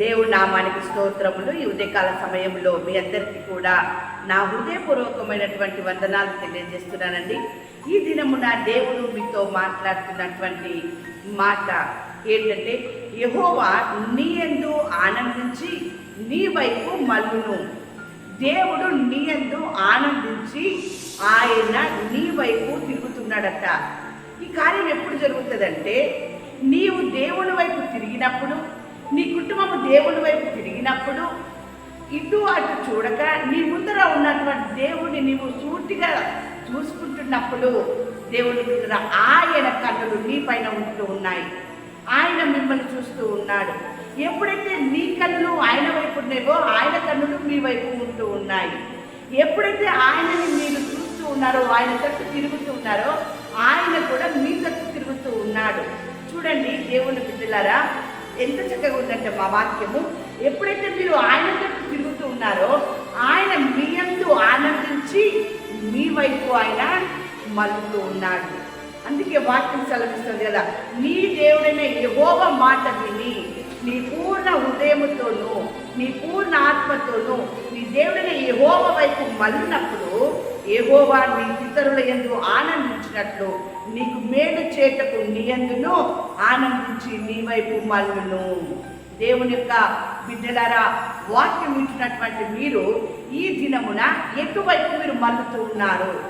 దేవుడి నామానికి స్తోత్రములు. ఈ ఉదయకాల సమయంలో మీ అందరికీ కూడా నా హృదయపూర్వకమైనటువంటి వందనాలు తెలియజేస్తున్నానండి. ఈ దినమున దేవుడు మీతో మాట్లాడుతున్నటువంటి మాట ఏంటంటే యహోవా నీ ఎందు ఆనందించి నీ వైపు మల్లును దేవుడు నీ ఎందు ఆనందించి ఆయన నీ వైపు తిరుగుతున్నాడట. ఈ కార్యం ఎప్పుడు జరుగుతుందంటే నీవు దేవుని వైపు తిరిగినప్పుడు నీ కుటుంబము దేవుని వైపు తిరిగినప్పుడు ఇటు అటు చూడక నీ ముందర ఉన్నటువంటి దేవుడిని నీవు సూటిగా చూసుకుంటున్నప్పుడు దేవుని ముందర ఆయన కన్నులు నీ పైన ఉంటూ ఉన్నాయి. ఆయన మిమ్మల్ని చూస్తూ ఉన్నాడు. ఎప్పుడైతే నీ కన్నులు ఆయన వైపు ఉన్నాయో ఆయన కన్నులు మీ వైపు ఉంటూ ఉన్నాయి. ఎప్పుడైతే ఆయనని మీరు చూస్తూ ఉన్నారో ఆయన తట్టు తిరుగుతూ ఉన్నారో ఆయన కూడా మీ తట్టు తిరుగుతూ ఉన్నాడు. చూడండి దేవుని బిడ్డలారా ఎంత చక్కగా ఉందంటే మా వాక్యము. ఎప్పుడైతే మీరు ఆయన తిరుగుతూ ఉన్నారో ఆయన మీ అందు ఆనందించి మీ వైపు ఆయన మలుపుతూ ఉన్నాడు. అందుకే వాక్యం సెలవిస్తుంది కదా నీ దేవుడైన యహోవ మాట విని నీ పూర్ణ హృదయముతోనూ నీ పూర్ణ ఆత్మతోనూ నీ దేవుడైన యహోవ వైపు మళ్ళినప్పుడు యహోవా నీ ఇతరుల ఎందు ఆనందించినట్లు నీకు మేలు చేటకు నీ ఎందును ఆనందించి నీ వైపు మల్లును దేవుని యొక్క బిడ్డలారా వాక్యం ఇచ్చినటువంటి మీరు ఈ దినమున ఎటువైపు మీరు మల్లుతూ ఉన్నారు?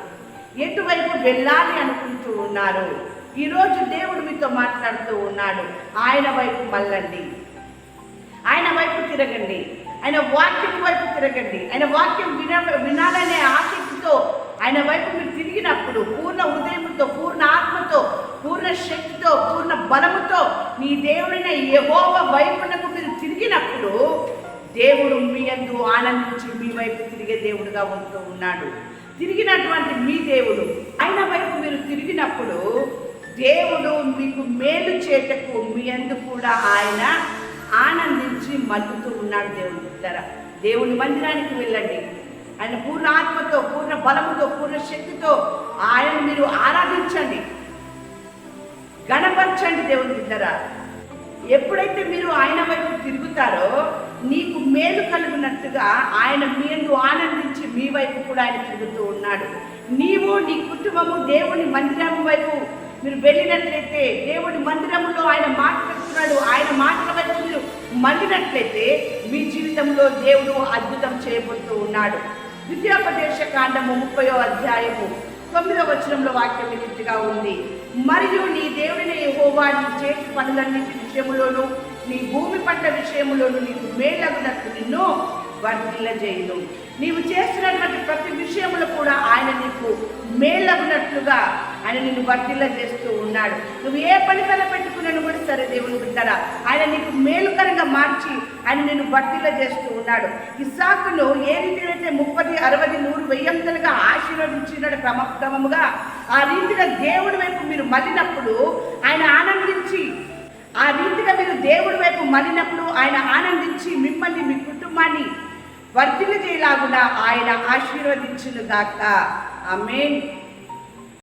ఎటువైపు వెళ్ళాలి అనుకుంటూ ఉన్నారు? ఈరోజు దేవుడు మీతో మాట్లాడుతూ ఉన్నాడు ఆయన వైపు మళ్ళండి. ఆయన వైపు తిరగండి. ఆయన వాక్యం వైపు తిరగండి. ఆయన వాక్యం విన వినాలనే ఆసక్తితో ఆయన వైపు మీరు తిరిగినప్పుడు పూర్ణ హృదయంతో పూర్ణ ఆత్మతో పూర్ణ శక్తితో పూర్ణ బలముతో నీ దేవుడైన యహోవ వైపునకు మీరు తిరిగినప్పుడు దేవుడు మీ యందు ఆనందించి మీ వైపు తిరిగే దేవుడుగా ఉంటూ ఉన్నాడు. తిరిగినటువంటి మీ దేవుడు. ఆయన వైపు మీరు తిరిగినప్పుడు దేవుడు మీకు మేలు చేటకు మీ అందు కూడా ఆయన ఆనందించి మల్లుతూ ఉన్నాడు దేవుడు ద్వారా దేవుని మందిరానికి వెళ్ళండి. ఆయన పూర్ణ ఆత్మతో పూర్ణ బలముతో పూర్ణ శక్తితో ఆయన మీరు ఆరాధించండి. గణపరచండి దేవుని బిడ్డరా. ఎప్పుడైతే మీరు ఆయన వైపు తిరుగుతారో నీకు మేలు కలుగునట్టుగా ఆయన మీరు ఆనందించి మీ వైపు కూడా ఆయన తిరుగుతూ ఉన్నాడు. నీవు నీ కుటుంబము దేవుని మందిరం వైపు మీరు వెళ్ళినట్లయితే దేవుడి మందిరంలో ఆయన మాట్లాడుతున్నాడు ఆయన మాటల వైపు మీరు మళ్ళినట్లయితే మీ జీవితంలో దేవుడు అద్భుతం చేయబోతూ ఉన్నాడు. విద్యాపదేశ కాండము ముప్పయో అధ్యాయము తొమ్మిదవ వచనంలో వాక్యం వినిగా ఉంది. మరియు నీ దేవుడిని యెహోవా నీ చేతి పనులన్నిటి విషయములోను నీ భూమి పంట విషయములోను నీకు మేలగునట్టు నిన్ను వర్ధిల్లజేయును. నీవు చేస్తున్నటువంటి ప్రతి విషయములో కూడా ఆయన నీకు మేలగునట్లుగా ఆయన నిన్ను వర్తిల్ల చేస్తూ ఉన్నాడు. నువ్వు ఏ పని తల పెట్టుకున్నాను కూడా సరే దేవుని బిడ్డరా. ఆయన నీకు మేలుకరంగా మార్చి ఆయన నిన్ను వర్తిల్ల చేస్తూ ఉన్నాడు. ఇసాకును ఏ రీతినైతే ముప్పది అరవై నూరు వెయ్యంతలుగా ఆశీర్వదించినాడు క్రమ క్రమముగా ఆ రీతిగా దేవుడి వైపు మీరు మళ్ళినప్పుడు ఆయన ఆనందించి ఆ రీతిగా మీరు దేవుడి వైపు మళ్ళినప్పుడు ఆయన ఆనందించి మిమ్మల్ని మీ కుటుంబాన్ని వర్ధిల్ల చేయలాగున ఆయన ఆశీర్వదించును గాక ఆమేన్.